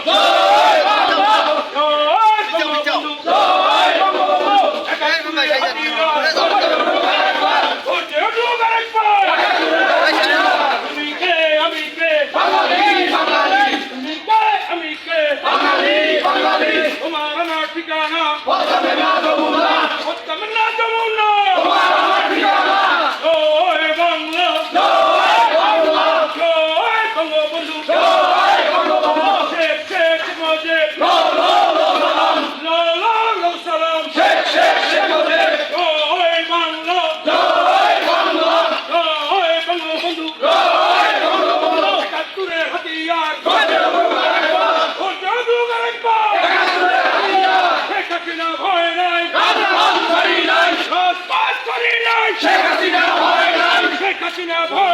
জয় বঙ্গবন্ধু জয় বঙ্গবন্ধু একাত্তরের হাতিয়ার করছে যুগ আরেকবার তুমি কে আমি কে তুমি কে আমি কে তোমার আমার ঠিকানা হত্যা না যমুনা জয় বাংলা জয় বঙ্গবন্ধু শেখ শেখ মুজিব লা লা লা সালাম জয় বাংলা জয় বঙ্গবন্ধু একাত্তরের হাতিয়ার করছে যুগ আরেকবার শেখ হাসিনা ভয় নাই রাজপাট করি নাই শেখ হাসিনা ভয় নাই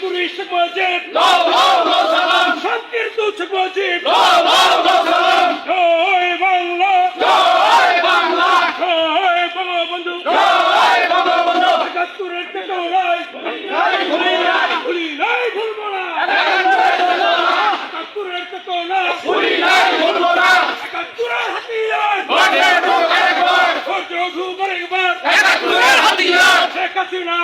পুরী শেখ মুজিব। শান্তির দূত শেখ মুজিব। জয় বাংলা। জয় বাংলা। জয় বঙ্গবন্ধু। জয় বঙ্গবন্ধু। একাত্তরের টেকরাই ভুলি নাই ভুলি নাই ভুলবো না একাত্তরের টেকরা ভুলি নাই ভুলবো না একাত্তরের হাতিয়ার। ভোটের ভোটের ভোট জগু বরেকবার একাত্তরের হাতিয়ার। শেখ হাসিনা